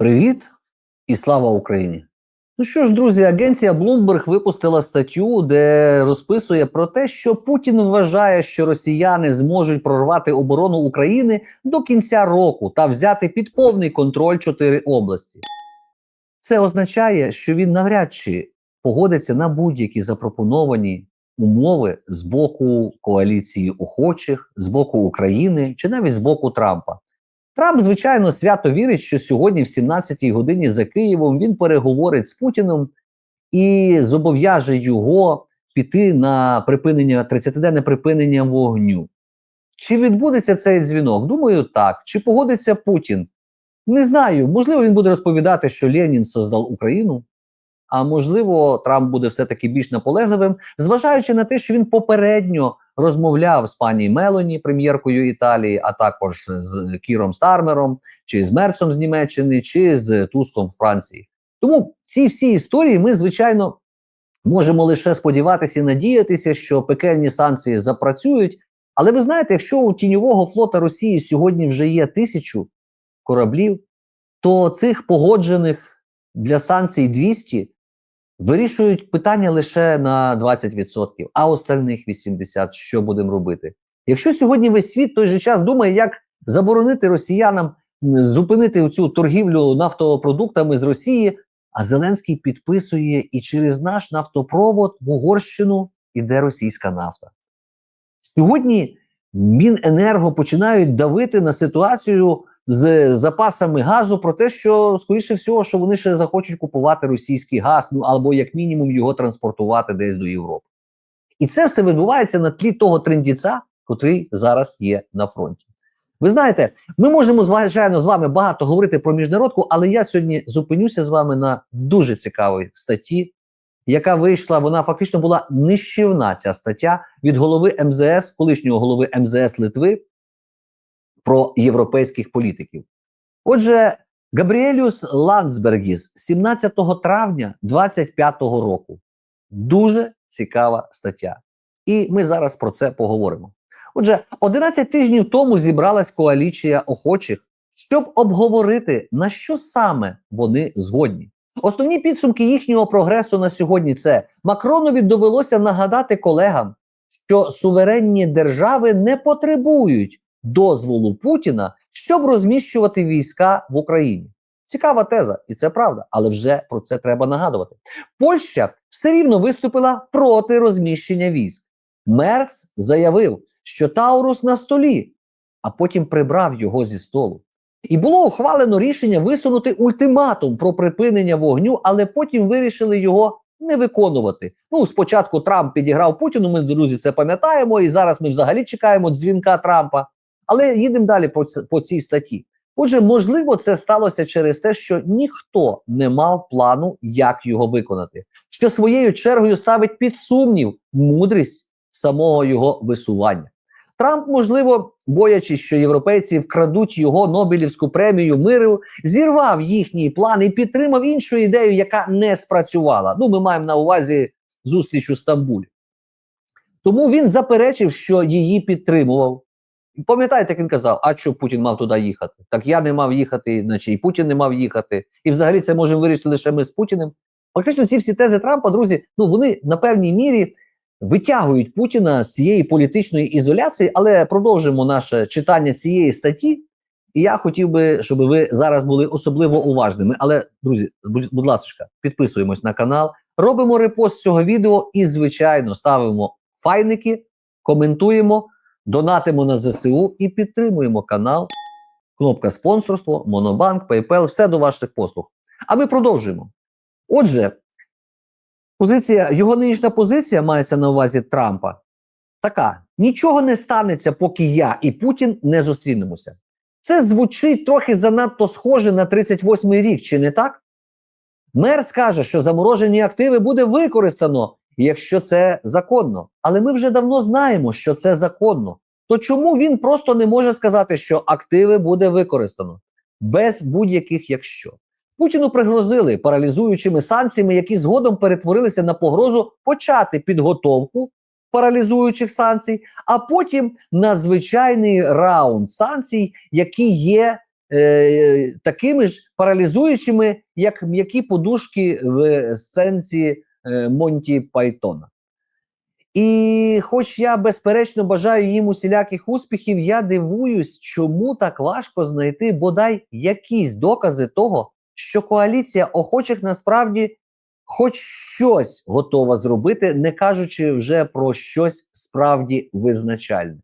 Привіт і слава Україні! Ну що ж, друзі, агенція Bloomberg випустила статтю, де розписує про те, що Путін вважає, що росіяни зможуть прорвати оборону України до кінця року та взяти під повний контроль чотири області. Це означає, що він навряд чи погодиться на будь-які запропоновані умови з боку коаліції охочих, з боку України чи навіть з боку Трампа. Трамп, звичайно, свято вірить, що сьогодні, в 17-й годині за Києвом, він переговорить з Путіним і зобов'яже його піти на припинення 30-денне припинення вогню. Чи відбудеться цей дзвінок? Думаю, так. Чи погодиться Путін? Не знаю. Можливо, він буде розповідати, що Ленін создав Україну. А можливо, Трамп буде все-таки більш наполегливим, зважаючи на те, що він попередньо розмовляв з пані Мелоні, прем'єркою Італії, а також з Кіром Стармером, чи з Мерцом з Німеччини, чи з Туском Франції. Тому ці всі історії ми, звичайно, можемо лише сподіватися і надіятися, що пекельні санкції запрацюють. Але ви знаєте, якщо у тіньового флота Росії сьогодні вже є тисячу кораблів, то цих погоджених для санкцій 200 вирішують питання лише на 20%, а остальних 80% що будемо робити? Якщо сьогодні весь світ той же час думає, як заборонити росіянам зупинити цю торгівлю нафтопродуктами з Росії, а Зеленський підписує і через наш нафтопровод в Угорщину іде російська нафта. Сьогодні Міненерго починають давити на ситуацію з запасами газу про те, що скоріше всього, що вони ще захочуть купувати російський газ, ну або як мінімум його транспортувати десь до Європи. І це все відбувається на тлі того трендіця, котрий зараз є на фронті. Ви знаєте, ми можемо звичайно з вами багато говорити про міжнародку, але я сьогодні зупинюся з вами на дуже цікавій статті, яка вийшла. Вона фактично була нищівна ця стаття від голови МЗС, колишнього голови МЗС Литви про європейських політиків. Отже, Габріелюс Ландсбергіс 17 травня 25 року. Дуже цікава стаття. І ми зараз про це поговоримо. Отже, 11 тижнів тому зібралась коаліція охочих, щоб обговорити, на що саме вони згодні. Основні підсумки їхнього прогресу на сьогодні це Макронові довелося нагадати колегам, що суверенні держави не потребують дозволу Путіна, щоб розміщувати війська в Україні. Цікава теза, і це правда, але вже про це треба нагадувати. Польща все рівно виступила проти розміщення військ. Мерц заявив, що Таурус на столі, а потім прибрав його зі столу. І було ухвалено рішення висунути ультиматум про припинення вогню, але потім вирішили його не виконувати. Ну, спочатку Трамп підіграв Путіну. Ми друзі це пам'ятаємо, і зараз ми взагалі чекаємо дзвінка Трампа. Але їдемо далі по, по цій статті. Отже, можливо, це сталося через те, що ніхто не мав плану, як його виконати, що своєю чергою ставить під сумнів мудрість самого його висування. Трамп, можливо, боячись, що європейці вкрадуть його Нобелівську премію миру, зірвав їхній план і підтримав іншу ідею, яка не спрацювала. Ну, ми маємо на увазі зустріч у Стамбулі. Тому він заперечив, що її підтримував. Пам'ятаєте, як він казав, а що Путін мав туди їхати? Так я не мав їхати, наче і Путін не мав їхати. І взагалі це можемо вирішити лише ми з Путіним. Фактично, ці всі тези Трампа, друзі, ну вони на певній мірі витягують Путіна з цієї політичної ізоляції, але продовжимо наше читання цієї статті. І я хотів би, щоб ви зараз були особливо уважними. Але, друзі, будь, будь ласка, підписуємось на канал, робимо репост цього відео і, звичайно, ставимо файники, коментуємо, донатимо на ЗСУ і підтримуємо канал. Кнопка спонсорство, Монобанк, PayPal, все до ваших послуг. А ми продовжуємо. Отже, позиція, його нинішня позиція мається на увазі Трампа. Така: нічого не станеться, поки я і Путін не зустрінемося. Це звучить трохи занадто схоже на 38-й рік, чи не так? Мерц каже, що заморожені активи буде використано, якщо це законно. Але ми вже давно знаємо, що це законно. То чому він просто не може сказати, що активи буде використано без будь-яких якщо? Путіну пригрозили паралізуючими санкціями, які згодом перетворилися на погрозу почати підготовку паралізуючих санкцій, а потім на звичайний раунд санкцій, які є е, такими ж паралізуючими, як м'які подушки в сценці е, Монті Пайтона. І хоч я безперечно бажаю їм усіляких успіхів, я дивуюсь, чому так важко знайти бодай якісь докази того, що коаліція охочих насправді хоч щось готова зробити, не кажучи вже про щось справді визначальне.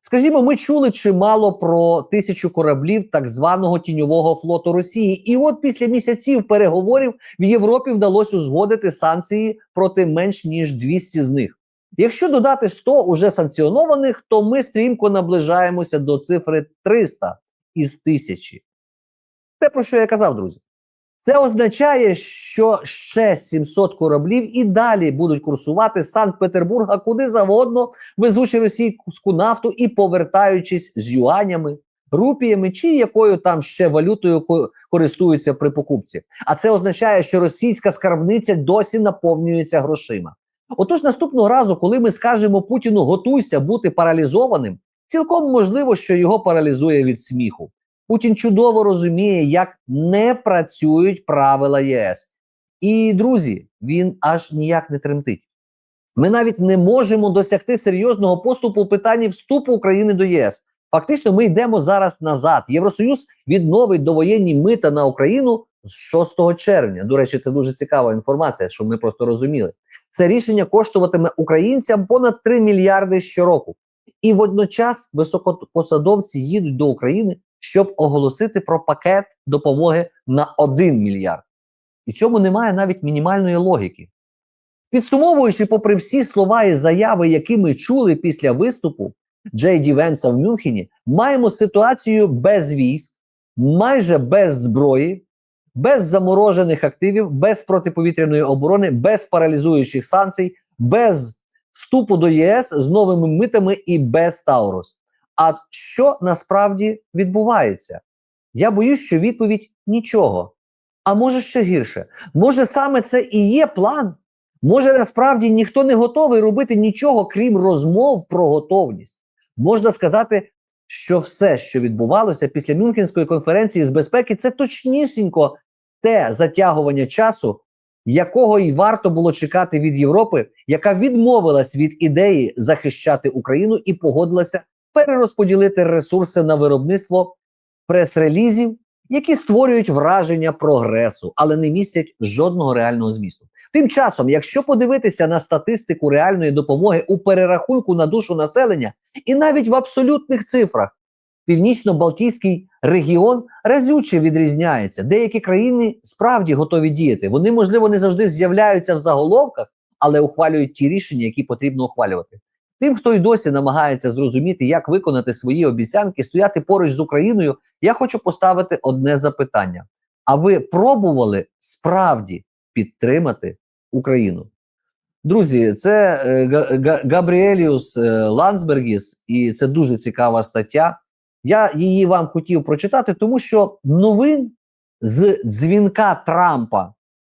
Скажімо, ми чули чимало про тисячу кораблів так званого тіньового флоту Росії. І от після місяців переговорів в Європі вдалося узгодити санкції проти менш ніж 200 з них. Якщо додати 100 уже санкціонованих, то ми стрімко наближаємося до цифри 300 із тисячі. Те, про що я казав, друзі. Це означає, що ще 700 кораблів і далі будуть курсувати з Санкт-Петербурга куди завгодно, везучи російську нафту і повертаючись з юанями, рупіями чи якою там ще валютою користуються при покупці. А це означає, що російська скарбниця досі наповнюється грошима. Отож, наступного разу, коли ми скажемо Путіну готуйся бути паралізованим, цілком можливо, що його паралізує від сміху. Путін чудово розуміє, як не працюють правила ЄС. І, друзі, він аж ніяк не тремтить. Ми навіть не можемо досягти серйозного поступу у питанні вступу України до ЄС. Фактично, ми йдемо зараз назад. Євросоюз відновить довоєнні мита на Україну з 6 червня. До речі, це дуже цікава інформація, щоб ми просто розуміли. Це рішення коштуватиме українцям понад 3 мільярди щороку. І водночас високопосадовці їдуть до України, щоб оголосити про пакет допомоги на 1 мільярд. І цьому немає навіть мінімальної логіки. Підсумовуючи, попри всі слова і заяви, які ми чули після виступу Джей Ді Венса в Мюнхені, маємо ситуацію без військ, майже без зброї, без заморожених активів, без протиповітряної оборони, без паралізуючих санкцій, без вступу до ЄС з новими митами і без Таурус. А що насправді відбувається? Я боюсь, що відповідь нічого. А може ще гірше. Може, саме це і є план? Може, насправді ніхто не готовий робити нічого, крім розмов про готовність. Можна сказати, що все, що відбувалося після Мюнхенської конференції з безпеки, це точнісінько те затягування часу, якого й варто було чекати від Європи, яка відмовилась від ідеї захищати Україну і погодилася перерозподілити ресурси на виробництво прес-релізів, які створюють враження прогресу, але не містять жодного реального змісту. Тим часом, якщо подивитися на статистику реальної допомоги у перерахунку на душу населення, і навіть в абсолютних цифрах, північно-балтійський регіон разюче відрізняється. Деякі країни справді готові діяти. Вони, можливо, не завжди з'являються в заголовках, але ухвалюють ті рішення, які потрібно ухвалювати. Тим, хто й досі намагається зрозуміти, як виконати свої обіцянки, стояти поруч з Україною, я хочу поставити одне запитання: а ви пробували справді підтримати Україну? Друзі, це е, Га- Га- Габріеліус е, Ландсбергіс, і це дуже цікава стаття. Я її вам хотів прочитати, тому що новин з дзвінка Трампа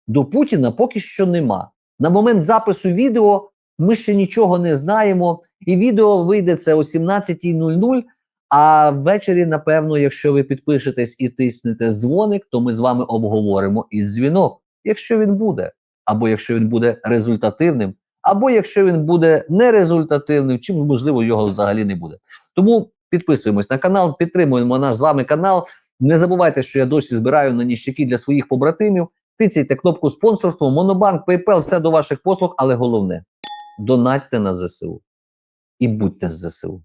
до Путіна поки що нема. На момент запису відео ми ще нічого не знаємо, і відео вийде це о 17.00. А ввечері, напевно, якщо ви підпишетесь і тиснете дзвоник, то ми з вами обговоримо і дзвінок, якщо він буде, або якщо він буде результативним, або якщо він буде нерезультативним, чи можливо його взагалі не буде. Тому підписуємось на канал, підтримуємо наш з вами канал. Не забувайте, що я досі збираю на ніщаки для своїх побратимів. Тицяйте кнопку спонсорство, Монобанк, PayPal, все до ваших послуг, але головне донатьте на ЗСУ і будьте з ЗСУ.